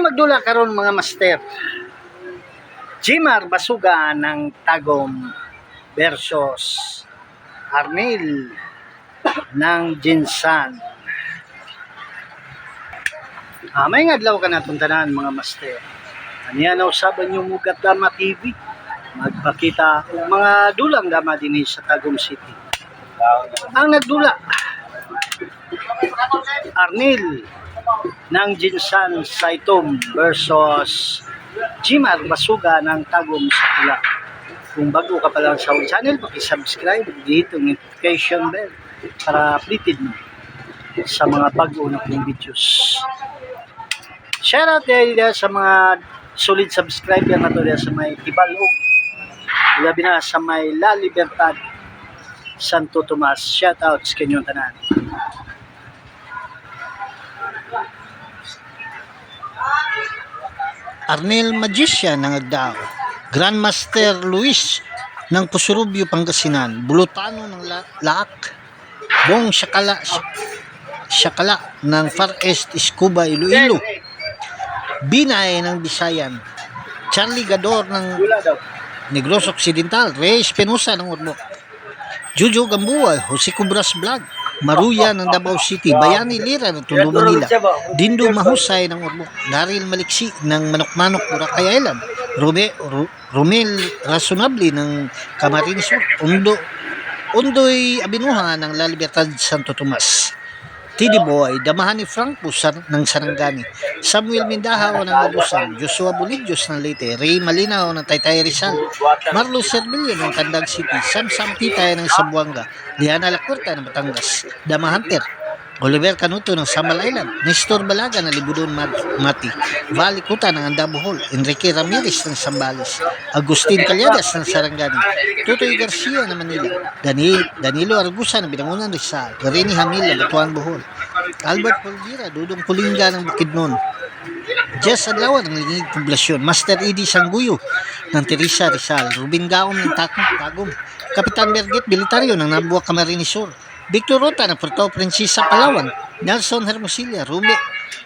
Muna magdula karon mga master. Jimar Basuga ng Tagum versus Arnil ng Jinsan. Ah, may ngadlaw ka na tanan mga master. Aniya na usaban yung Mugat Dama TV. Magpakita mga dulang dama dinhi sa Tagum City. Ang nagdula Arnil ng Jinsan Saitom versus Jimar Basuga ng Tagum sa Tula. Kung bago ka pa lang sa akong channel, pakisubscribe, dito ang notification bell para updated mo sa mga bago na kong videos. Shoutout dahil dyan sa mga solid subscriber na to sa may Tibalog. Labi na sa may La Libertad, Santo Tomas. Shoutouts kanyong tanan. Arnel Magician ng Agdao, Grandmaster Luis ng Pusurubyo, Pangasinan, Bulutano ng La- Laak, Bong Shakala, Shakala ng Far East, Iscuba, Iloilo, Binay ng Bisayan, Charlie Gador ng. Negros Occidental, Reyes Penosa ng Ormoc, Jojo Gambuay, Jose Cubras Vlog, Maruya ng Davao City, Bayani Lira ng Tondo, Manila, Dindo Mahusay ng Ormoc, Daryl Maliksi ng Manok-Manok, Boracay Island, Rome, Romel Rasonable ng Camarines Sur, Undo, Undoy Abinuha ng La Libertad Santo Tomas, Tidi Boy, Damahan ni Franco sa, ng Sarangani, Samuel Mindahaw ng Abusan, Joshua Bulidyos ng Leyte, Ray Malinaw ng Taytay Rizal, Marlo Servillo ng Candag City, Sam Sam Titay ng Sabuanga, Liana Lacorta ng Batangas, Dama Hunter, Oliver Canuto ng Samal Island, Nestor Balaga ng Libudon Mat- Mati, Vali Kuta ng Andabuhol, Enrique Ramirez ng Sambales, Agustin Calyadas ng Sarangani, Tutoy Garcia ng Manila, Dani, Danilo Argusa ng Binangunan Rizal, Garini Hamil ng Batuan Bohol, Albert Polvira, Dudong Pulinga ng Bukidnon, Jess Adlawan ng Lingig Poblasyon, Master Edie Sangguyo ng Teresa Rizal, Ruben Gaom ng Tagum, Kapitan Berget Bilitaryo ng Nabuwa Camarines Sur, Victor Rota ng Puerto Princesa Palawan, Nelson Hermosilla, Rumi,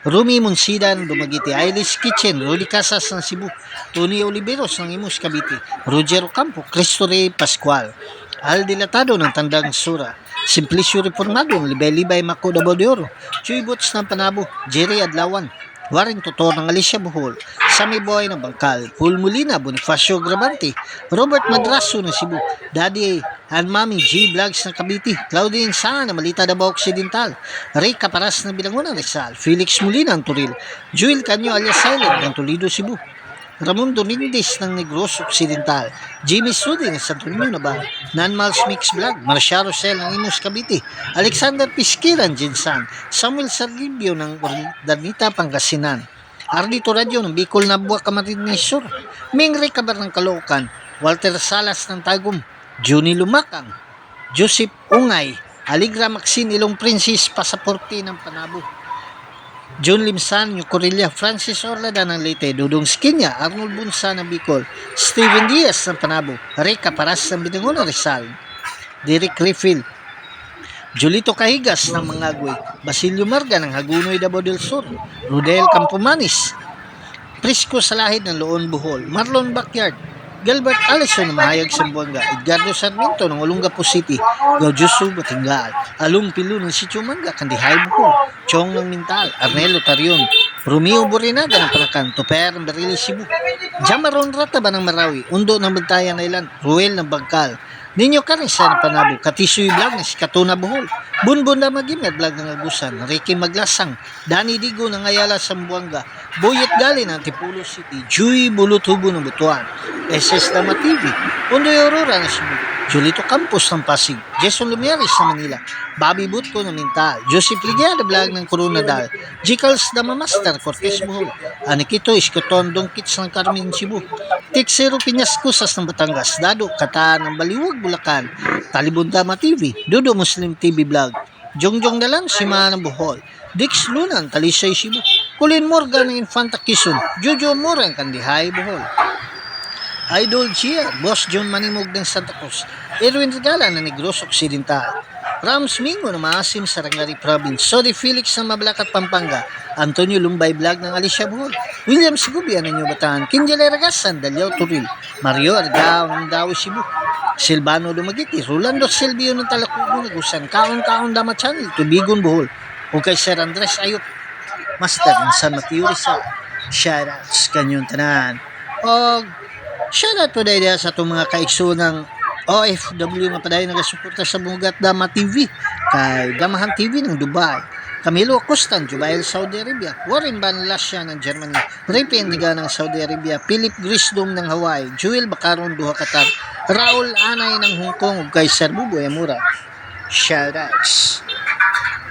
Rumi Monsida ng Dumagiti, Ailis Kitchen, Rudy Casas ng Cebu, Tony Oliveros ng Imus Cavite, Roger Ocampo, Cristo Rey Pascual, Al Dilatado ng Tandang Sura, Simplicio Reformado ng Libay-Libay Mako Davao de Oro, Chuy Boots ng Panabo, Jerry Adlawan, Warren Tutor ng Alicia Bohol, Sammy Boy ng Bangkal, Paul Molina, Bonifacio Grabante, Robert Madraso ng Cebu, Daddy and Mami G Vlogs ng Cavite, Claudine Sanga ng Malita Davao Occidental, Ray Caparas ng Bilangunan Rizal, Felix Molina ng Turil, Joel Canyo alias Silent ng Toledo, Cebu, Ramon Dominguez ng Negros Occidental, Jimmy Sudi ng Santo Niño Navarro, Nanmals Mix Vlog, Marcia Rosel ng Imus Cavite, Alexander Pisquiran Jinsan, Samuel Sarlibio ng Darnita Pangasinan, Ardito Radio ng Bicol Nabua Camarines Sur, Mingre Kabar ng Caloocan, Walter Salas ng Tagum, Juni Lumakang, Joseph Ungay, Aligra Maxine Ilong Princess Pasaporte ng Panabo, John Limsan, Yucorilla, Francis Orlada ng Leyte, Dudong Skinya, Arnold Bunsa ng Bicol, Steven Diaz ng Panabo, Rica Paras ng Binangon Rizal, Derek Refill, Julito Cahigas ng Mangagwe, Basilio Marga ng Hagunoy Davao del Sur, Rodel Campomanis, Prisco Salahid ng Loon Bohol, Marlon Backyard, Gilbert Allison ng Mahayag Sambuanga, Edgardo Sarmiento ng Olongapo City, Gaujuso Batingal, Alung Pilu ng Sitio Manga, Kandihay Bohol, Chong ng Mintal, Arnelo Tarion, Romeo Borinaga ng Panakan, Toper ng Barili Cebu, Jamaron Rataba ng Marawi, Undo ng Bantayan Island, Ruel ng Bangkal, Ninyo Karisa ng Panabo, Katisoy Vlog ng Sikatuna Bohol, Bunbun na Magimad Vlog ng Agusan, Ricky Maglasang, Dani Digo ng Ayala Sambuanga, Boyet Gali ng Tipulo City, Juy Bulutubo ng Butuan, SS Dama TV, Pundoy Aurora ng Cebu, Julito Campos ng Pasig, Jason Lumiaris ng Manila, Bobby Butko ng Mintal, Joseph Ligada Vlog ng Coronadal, Jicals Dama Master Cortez Bohol, Anikito Iskoton Dongkits ng Carmen Cebu, Tixero Piñascusas ng Batangas, Dado Kataan ng Baliwag Bulacan, Talibon Dama TV, Dudo Muslim TV Vlog, Jongjong Dalang Sima ng Bohol, Dix Lunan, Talisay Cebu, Colin Morgan ng Infanta Quezon, Jojo Morang Kandihay Bohol, Idol Chia, Boss John Manimog ng Santa Cruz, Erwin Regala ng Negros Occidental, Rams Mingo na maasim sa Rangari Province. Sodi Felix ng Mabalacat, Pampanga. Antonio Lumbay Vlog ng Alicia Bohol. William Sigubia ng New Bataan. Kinjale Ragasan, Dalyaw Turil. Mario Argao ng Dawi Cebu. Silvano Lumagiti. Rolando Silvio ng Talakugo Nagusan. Kaon-kaon Dama Channel. Tubigon Bohol. O kay Sir Andres Ayop. Master ng San Mateo Rizal. Shoutouts kanyong tanan. O shoutout po dahil sa itong mga kaikso ng OFW nga padayon nagasuporta sa Mugat Dama TV kay Damahan TV ng Dubai Camilo Acostan, Jubail, Saudi Arabia Warren Van Lasya ng Germany Ripe Indiga ng Saudi Arabia Philip Grisdom ng Hawaii Jewel Bacaron, Duha, Qatar Raul Anay ng Hong Kong ug kay Sir Bubo Yamura Shoutouts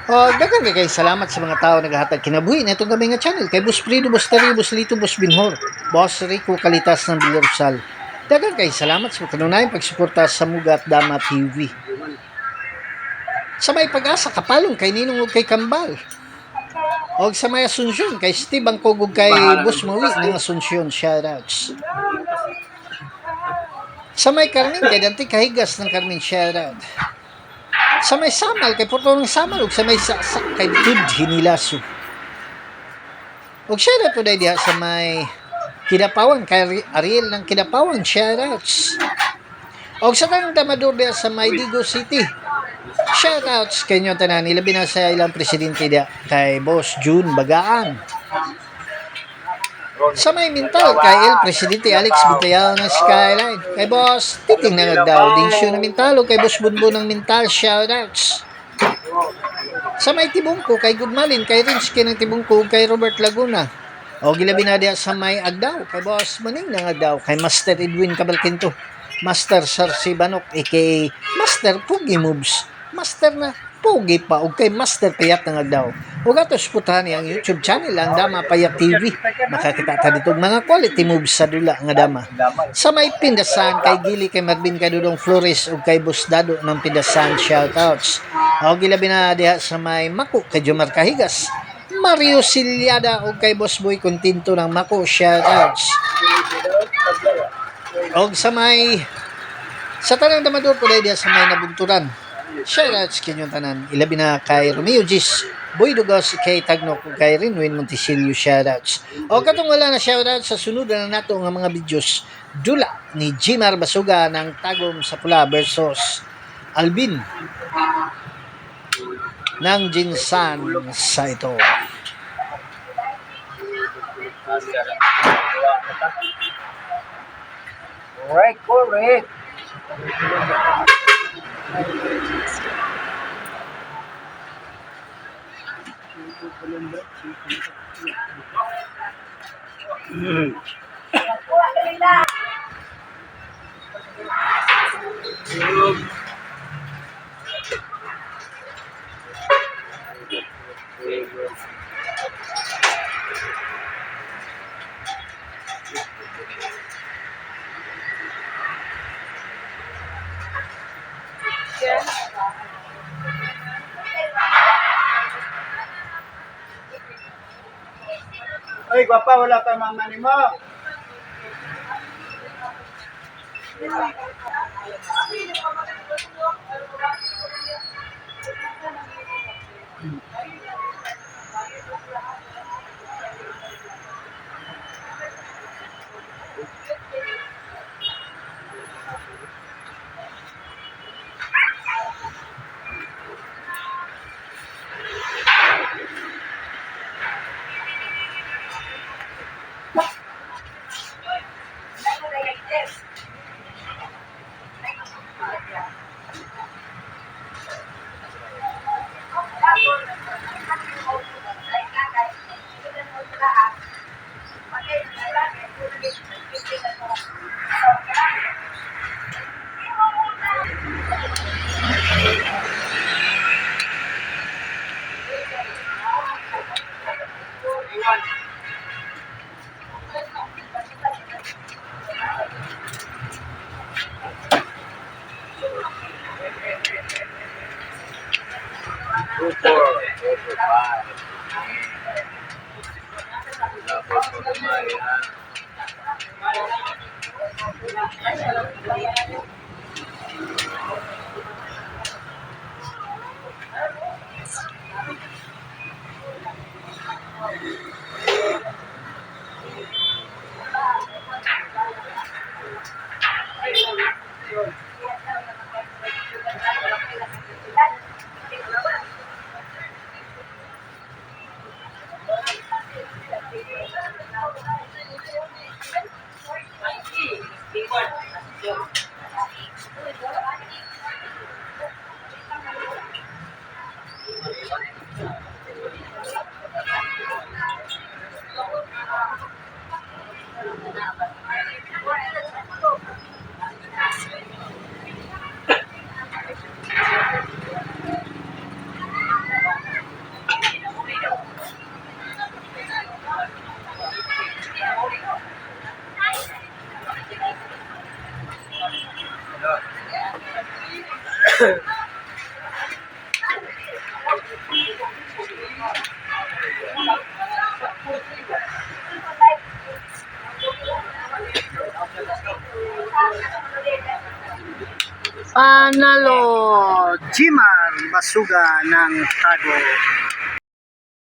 o, dagan kay salamat sa mga tao naghahatag kinabuhi na itong kami nga channel. Kay Bus Frido, Bus Tari, Bus Lito, Bus Binhor, Boss Rico Kalitas ng Bilarsal. Dagan kay salamat sa kanunayang pagsuporta sa Mugat Dama TV. Sa may pag-asa, kapalong kay Ninong ug kay Kambal. O sa may Asunsyon, kay Steve Angkog ug kay Bus Mawi ng Asunsyon. Shoutouts. Sa may Carmen, kay Dante Kahigas ng Carmen. Shoutout sa may samal kay Porto ng Samal ug sa may saksak kay Tud Hinilaso. Ug shout out dahil diha sa may Kidapawan kay Ari- Ariel ng Kidapawan shoutouts. Og sa tanang damador diha sa may Digo City. Shoutouts kay inyo tanan ilabi na sa ilang presidente diha kay Boss June Bagaan. Sa may mental kay El Presidente Alex Butayao ng Skyline. Kay Boss Titing na nagdaw. Ding siya ng mental o kay Boss Bunbo ng mental. Shoutouts. Sa may Tibungko kay Gudmalin, kay Rinsky ng Tibungko, kay Robert Laguna. O gilabi na diya sa may Agdaw, kay Boss Maning ng Agdaw, kay Master Edwin Cabalquinto, Master Sarsi Banok, aka Master Pugi Moves, Master na Pugi pa, o kay Master Payat ng Agdaw. O gatos putahan ang YouTube channel ang Dama Payat TV. Makakita ta dito mga quality moves sa dula nga Dama. Sa may pindasan kay Gili kay Marvin Kadudong Flores ug kay Busdado ng pindasan shoutouts. O gilabi na diha sa may Mako kay Jomar Kahigas. Mario Silyada ug kay Boss Boy Continto ng Mako shoutouts. Og sa may sa tanang damador dahil diha sa may nabunturan. Shoutouts kinyong tanan. Ilabi na kay Romeo Gis, Boy Dugos, kay Tagnok, ug kay Rinwin Monticelio shoutouts. O katong wala na shoutouts sa sunod na nato nga mga videos. Dula ni Jimar Basuga ng Tagom sa Pula versus Alvin ng Jinsan sa ito. Correct, correct. Mm. Ay, gwapa, wala pa mama ni mo. Two, Thank you. Panalo Jimar Basuga ng Tago.